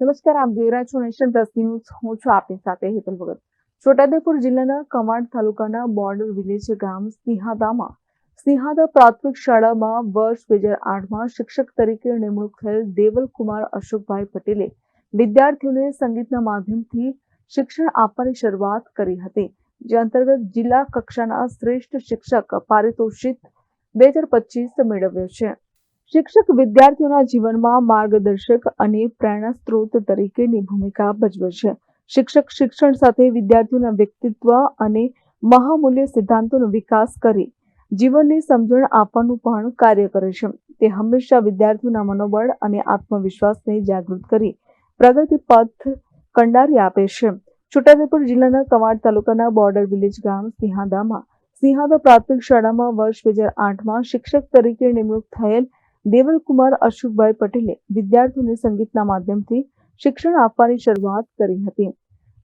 નમસ્કાર, આપ જોઈ રહ્યા છો નેશન પ્લસ ન્યૂઝ. હું છું આપની સાથે હેતલ ભગત. છોટાઉદેપુર જિલ્લાના કમાડ તાલુકાના બોર્ડર વિલેજ ગામ સિંહાદામાં, સિંહાદા પ્રાથમિક શાળામાં વર્ષ બે હજાર આઠમાં શિક્ષક તરીકે નિમણૂક થયેલ દેવલકુમાર અશોકભાઈ પટેલે વિદ્યાર્થીઓને સંગીતના માધ્યમથી શિક્ષણ આપવાની શરૂઆત કરી હતી, જે અંતર્ગત જિલ્લા કક્ષાના શ્રેષ્ઠ શિક્ષક પારિતોષિક બે હજાર પચીસ મેળવ્યો છે. શિક્ષક વિદ્યાર્થીઓના જીવનમાં માર્ગદર્શક અને પ્રેરણા સ્ત્રોત તરીકેની ભૂમિકા ભજવે છે. શિક્ષક શિક્ષણ સાથે વિદ્યાર્થીઓના વ્યક્તિત્વ અને મહામૂલ્ય સિદ્ધાંતોનો વિકાસ કરી જીવનની સમજણ આપવાનું પણ કાર્ય કરે છે. તે હંમેશા વિદ્યાર્થીઓના મનોબળ અને આત્મવિશ્વાસને જાગૃત કરી પ્રગતિ પથ કંડારી આપે છે. છોટાઉદેપુર જિલ્લાના કવાડ તાલુકાના બોર્ડર વિલેજ ગામ સિંહાદામાં સિંહાદા પ્રાથમિક શાળામાં વર્ષ બે હજાર આઠમાં શિક્ષક તરીકે નિમણૂક થયેલ દેવલકુમાર અશોકભાઈ પટેલે વિદ્યાર્થીઓને સંગીતના માધ્યમથી શિક્ષણ આપવાની શરૂઆત કરી હતી.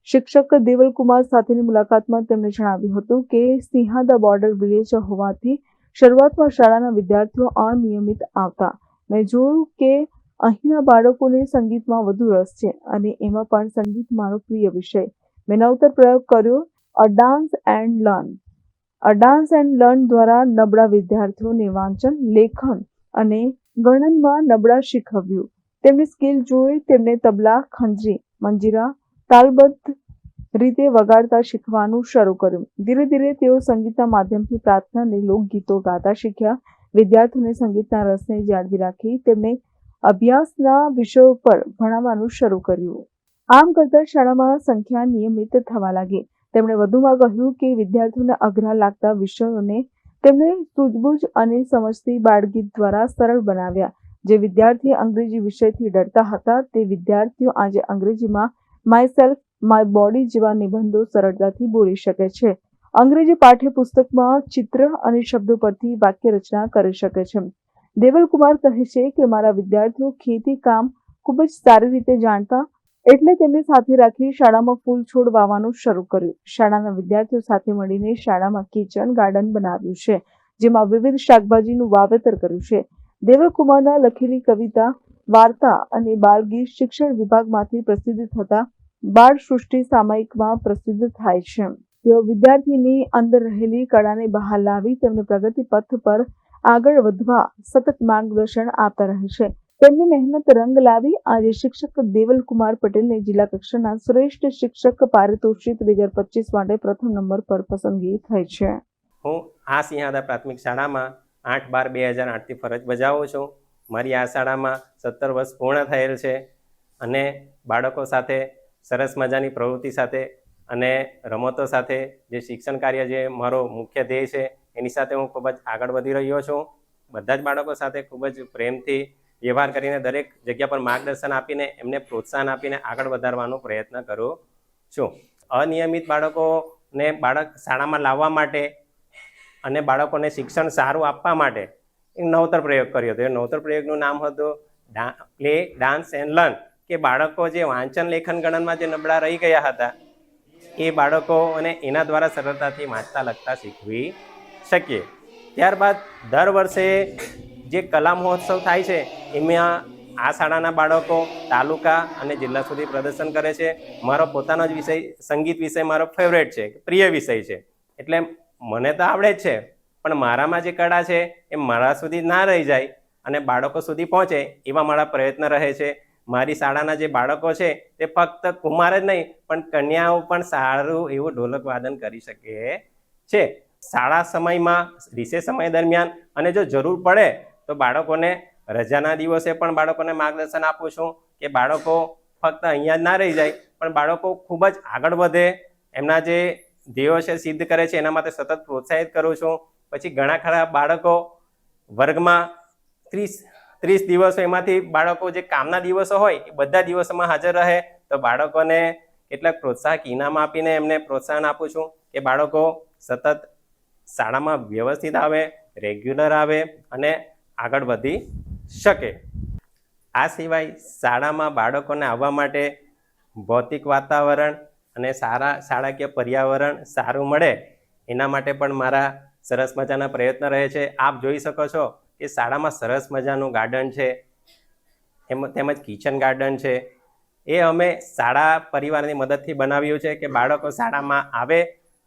શિક્ષક દેવલકુમાર સાથેની મુલાકાતમાં તેમણે જણાવ્યું હતું કે, સિંહાદા બોર્ડર વિલેજ હોવાથી શરૂઆતમાં શાળાના વિદ્યાર્થીઓ અનિયમિત આવતા. મેં જોયું કે, અહીંના બાળકોને સંગીતમાં વધુ રસ છે અને એમાં પણ સંગીત મારો પ્રિય વિષય. મેં નવતર પ્રયોગ કર્યો, a dance and learn. A dance and learn દ્વારા નબળા વિદ્યાર્થીઓને વાંચન, લેખન અને ગણનમાં નબળા શીખવ્યું. તેમની સ્કિલ જોઈ તેમને તબલા, ખંજરી, મંજીરા, તાલબદ્ધ રીતે વગાડતા શીખવાનું શરૂ કર્યું. ધીરે ધીરે તેઓ સંગીતના માધ્યમથી પ્રાર્થના અને લોકગીતો ગાતા શીખ્યા. વિદ્યાર્થીઓને સંગીતના રસને જાળવી રાખી તેમને અભ્યાસના વિષયો પર ભણાવવાનું શરૂ કર્યું. આમ કરતા શાળામાં સંખ્યા નિયમિત થવા લાગી. તેમણે વધુમાં કહ્યું કે વિદ્યાર્થીઓને અઘરા લાગતા વિષયોને તેમણે સૂઝબૂઝ અને સમજથી બાળગીત દ્વારા સરળ બનાવ્યા, જે વિદ્યાર્થી અંગ્રેજી વિષયથી ડરતા હતા. તે વિદ્યાર્થીઓ આજે અંગ્રેજીમાં માય સેલ્ફ, માય બોડી જેવા નિબંધો સરળતાથી બોલી શકે છે. અંગ્રેજી પાઠ્યપુસ્તકમાં ચિત્ર અને શબ્દો પરથી વાક્ય રચના કરી શકે છે. દેવલકુમાર કહે છે કે, મારા વિદ્યાર્થીઓ ખેતી કામ ખૂબ જ સારી રીતે જાણતા એટલે તેમને સાથે રાખી શાળામાં ફૂલ છોડ વાવવાનું શરૂ કર્યું. શાળાના વિદ્યાર્થીઓ સાથે મળીને શાળામાં કિચન ગાર્ડન બનાવ્યું છે, જેમાં વિવિધ શાકભાજીનું વાવેતર કર્યું છે. દેવકુમારના લખેલી કવિતા, વાર્તા અને બાળગીત શિક્ષણ વિભાગમાંથી પ્રસિદ્ધ થતા બાળ સૃષ્ટિ સામાયિકમાં પ્રસિદ્ધ થાય છે. તેઓ વિદ્યાર્થીની અંદર રહેલી કળાને બહાર લાવી તેમને પ્રગતિ પથ પર આગળ વધવા સતત માર્ગદર્શન આપતા રહે છે. તેમની મહેનત રંગ લાવી આજે શિક્ષક દેવલકુમાર પટેલને જિલ્લા કક્ષાના શ્રેષ્ઠ શિક્ષક પારિતોષિક બે હજાર પચીસ માટે પ્રથમ નંબર પર પસંદગી થઈ છે. હું આ સિંહાદા પ્રાથમિક શાળામાં આઠ બાર બે હજાર આઠથી ફરજ બજાવું છું. મારી આ શાળામાં સત્તર વર્ષ પૂર્ણ થયેલ છે અને બાળકો સાથે સરસ મજાની પ્રવૃત્તિ સાથે અને રમતો સાથે જે શિક્ષણ કાર્ય જે મારો મુખ્ય ધ્યેય છે, એની સાથે હું ખૂબ જ આગળ વધી રહ્યો છું. બધા જ બાળકો સાથે ખૂબ જ પ્રેમથી વ્યવહાર કરીને દરેક જગ્યા પર માર્ગદર્શન આપીને એમને પ્રોત્સાહન આપીને આગળ વધારવાનો પ્રયત્ન કરું છું. અનિયમિત બાળકોને બાળક શાળામાં લાવવા માટે અને બાળકોને શિક્ષણ સારું આપવા માટે એક નવતર પ્રયોગ કર્યો હતો. એ નવતર પ્રયોગનું નામ હતું પ્લે, ડાન્સ એન્ડ લર્ન. કે બાળકો જે વાંચન લેખન ગણનમાં જે નબળા રહી ગયા હતા, એ બાળકો અને એના દ્વારા સરળતાથી વાંચતા લખતા શીખવી શકીએ. ત્યારબાદ દર વર્ષે જે કલા મહોત્સવ થાય છે, એમાં આ શાળાના બાળકો તાલુકા અને જિલ્લા સુધી પ્રદર્શન કરે છે. મારો પોતાનો જ વિષય, સંગીત વિષય મારો ફેવરેટ છે, પ્રિય વિષય છે. એટલે મને તો આવડે જ છે, પણ મારામાં જે કળા છે, એ મારા સુધી ના રહી જાય અને બાળકો સુધી પહોંચે એવા મારા પ્રયત્ન રહે છે. મારી શાળાના જે બાળકો છે, તે ફક્ત કુમાર જ નહીં, પણ કન્યાઓ પણ સારું એવું ઢોલક વાદન કરી શકે છે. શાળા સમયમાં વિશેષ સમય દરમિયાન અને જો જરૂર પડે તો બાળકોને રજાના દિવસે પણ બાળકોને માર્ગદર્શન આપું છું કે બાળકો ફક્ત અહીંયા જ ના રહી જાય, પણ બાળકો ખૂબ જ આગળ વધે. એમના જે ધ્યેયો છે, સિદ્ધ કરે છે, એના માટે સતત પ્રોત્સાહિત કરું છું. પછી ઘણા ખરા બાળકો વર્ગમાં ત્રીસ ત્રીસ દિવસો એમાંથી બાળકો જે કામના દિવસો હોય, એ બધા દિવસોમાં હાજર રહે. તો બાળકોને કેટલાક પ્રોત્સાહક ઇનામ આપીને એમને પ્રોત્સાહન આપું છું કે બાળકો સતત શાળામાં વ્યવસ્થિત આવે, રેગ્યુલર આવે અને આગળ વધી શકે. આ સિવાય શાળામાં બાળકોને આવવા માટે ભૌતિક વાતાવરણ અને સારા શાળાકીય પર્યાવરણ સારું મળે, એના માટે પણ મારા સરસ મજાના પ્રયત્ન રહે છે. આપ જોઈ શકો છો કે શાળામાં સરસ મજાનું ગાર્ડન છે, એમ તેમજ કિચન ગાર્ડન છે. એ અમે શાળા પરિવારની મદદથી બનાવ્યું છે કે બાળકો શાળામાં આવે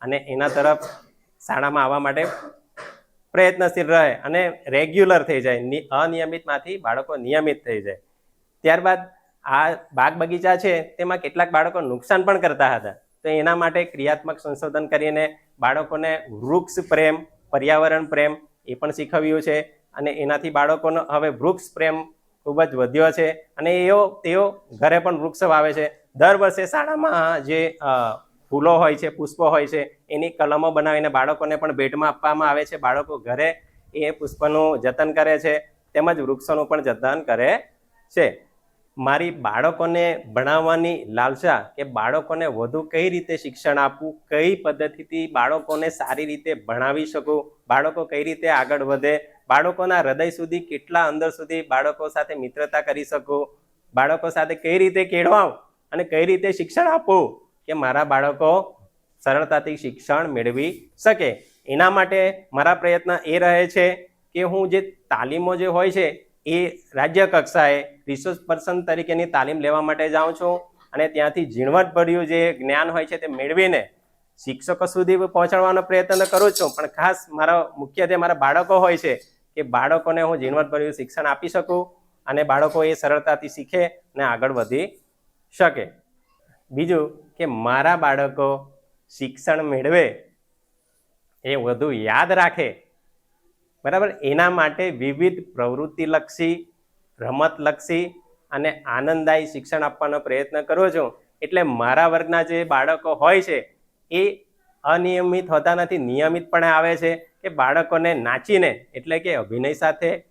અને એના તરફ શાળામાં આવવા માટે પ્રયત્નશીલ રહે અને રેગ્યુલર થઈ જાય. અનિયમિતમાંથી બાળકો નિયમિત થઈ જાય. ત્યારબાદ આ બાગ બગીચા છે તેમાં કેટલાક બાળકો નુકસાન પણ કરતા હતા. તો એના માટે ક્રિયાત્મક સંશોધન કરીને બાળકોને વૃક્ષ પ્રેમ, પર્યાવરણ પ્રેમ એ પણ શીખવ્યું છે અને એનાથી બાળકોનો હવે વૃક્ષ પ્રેમ ખૂબ જ વધ્યો છે અને એઓ, તેઓ ઘરે પણ વૃક્ષ વાવે છે. દર વર્ષે શાળામાં જે ફૂલો હોય છે, પુષ્પો હોય છે, એની કલમો બનાવીને બાળકોને પણ ભેટમાં આપવામાં આવે છે. બાળકો ઘરે એ પુષ્પનું જતન કરે છે, તેમજ વૃક્ષોનું પણ જતન કરે છે. મારી બાળકોને ભણાવવાની લાલસા કે બાળકોને વધુ કઈ રીતે શિક્ષણ આપવું, કઈ પદ્ધતિથી બાળકોને સારી રીતે ભણાવી શકું, બાળકો કઈ રીતે આગળ વધે, બાળકોના હૃદય સુધી કેટલા અંદર સુધી બાળકો સાથે મિત્રતા કરી શકું, બાળકો સાથે કઈ રીતે કેળવાવ અને કઈ રીતે શિક્ષણ આપવું કે મારા બાળકો સરળતાથી શિક્ષણ મેળવી શકે. એના માટે મારા પ્રયત્ન એ રહે છે કે હું જે તાલીમો જે હોય છે એ રાજ્ય કક્ષાએ રિસોર્સ પર્સન તરીકેની તાલીમ લેવા માટે જાઉં છું અને ત્યાંથી ઝીણવટભર્યું જે જ્ઞાન હોય છે તે મેળવીને શિક્ષકો સુધી પહોંચાડવાનો પ્રયત્ન કરું છું. પણ ખાસ મારા મુખ્યત્વે મારા બાળકો હોય છે કે બાળકોને હું ઝીણવટભર્યું શિક્ષણ આપી શકું અને બાળકો એ સરળતાથી શીખે અને આગળ વધી શકે. બીજું કે મારા બાળકો શિક્ષણ મેળવે એ વધુ યાદ રાખે. બરાબર? એના માટે વિવિધ પ્રવૃત્તિલક્ષી, રમતલક્ષી અને આનંદદાયી શિક્ષણ આપવાનો પ્રયત્ન કરું છું. એટલે મારા વર્ગના જે બાળકો હોય છે, એ અનિયમિત હોતા નથી, નિયમિતપણે આવે છે કે બાળકોને નાચીને, એટલે કે અભિનય સાથે,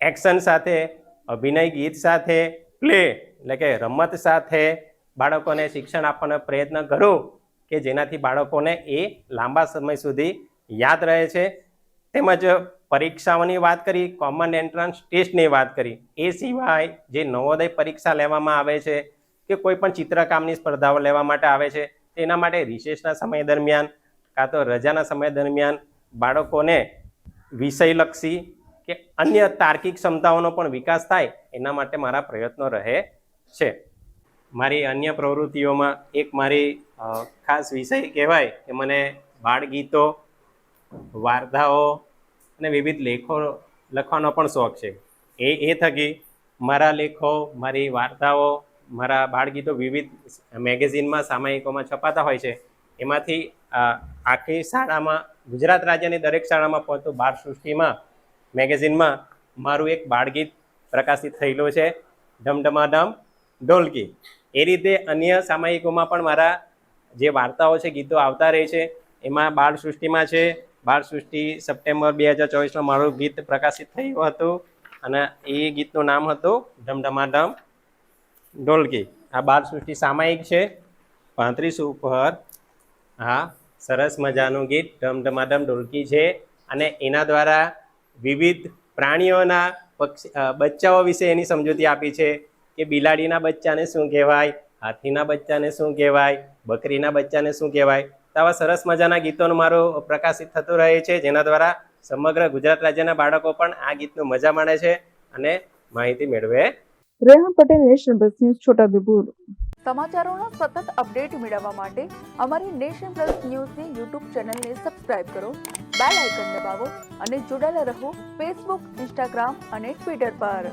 એક્શન સાથે, અભિનય ગીત સાથે, પ્લે, એટલે કે રમત સાથે બાળકોને શિક્ષણ આપવાનો પ્રયત્ન કરું કે જેનાથી બાળકોને એ લાંબા સમય સુધી યાદ રહે છે. તેમજ પરીક્ષાઓની વાત કરી કોમન એન્ટ્રન્સ ટેસ્ટની વાત કરી, એ સિવાય જે નવોદય પરીક્ષા લેવામાં આવે છે કે કોઈ પણ ચિત્રકામની સ્પર્ધાઓ લેવા માટે આવે છે, તેના માટે રિસેસના સમય દરમિયાન કાં તો રજાના સમય દરમિયાન બાળકોને વિષયલક્ષી કે અન્ય તાર્કિક ક્ષમતાઓનો પણ વિકાસ થાય, એના માટે મારા પ્રયત્નો રહે છે. મારી અન્ય પ્રવૃત્તિઓમાં એક મારી ખાસ વિષય કહેવાય કે મને બાળગીતો, વાર્તાઓ અને વિવિધ લેખો, લખવાનો પણ શોખ છે. એ એ થકી મારા લેખો, મારી વાર્તાઓ, મારા બાળગીતો વિવિધ મેગેઝિનમાં, સામાયિકોમાં છપાતા હોય છે. એમાંથી આખી શાળામાં, ગુજરાત રાજ્યની દરેક શાળામાં પહોંચતું બાળ સૃષ્ટિમાં, મેગેઝિનમાં મારું એક બાળગીત પ્રકાશિત થયેલું છે. ધમધમાધમ ઢોલકી. એ રીતે અન્ય સામાયિકોમાં પણ મારા જે વાર્તાઓ છે, ગીતો આવતા રહે છે. એમાં બાળ સૃષ્ટિમાં છે. બાળ સૃષ્ટિ સપ્ટેમ્બર બે હજાર ચોવીસમાં મારું ગીત પ્રકાશિત થયું હતું અને એ ગીતનું નામ હતું ડમડમાડમ ઢોલકી. આ બાળ સૃષ્ટિ સામાયિક છે. પાંત્રીસ ઉપર હા સરસ મજાનું ગીત ડમડમાડમ ઢોલકી છે અને એના દ્વારા વિવિધ પ્રાણીઓના પક્ષી બચ્ચાઓ વિશે એની સમજૂતી આપી છે. કે બિલાડીના બચ્ચાને શું કહેવાય હાથીના બચ્ચાને શું કહેવાય બકરીના બચ્ચાને શું કહેવાય? તો આવા સરસ મજાના ગીતોનું મારું પ્રકાશિત થતું રહે છે જેના દ્વારા સમગ્ર ગુજરાત રાજ્યના બાળકો પણ આ ગીતનું મજા માણે છે અને માહિતી મેળવે. Reha Patel nation plus news Chhota Udepur. સમાચારોનો સતત અપડેટ મેળવવા માટે અમારી નેશન પ્લસ ન્યૂઝની યુટ્યુબ ચેનલને સબસ્ક્રાઇબ કરો બેલ આઇકન દબાવો અને જોડાયેલા રહો ફેસબુક ઇન્સ્ટાગ્રામ અને ટ્વિટર પર.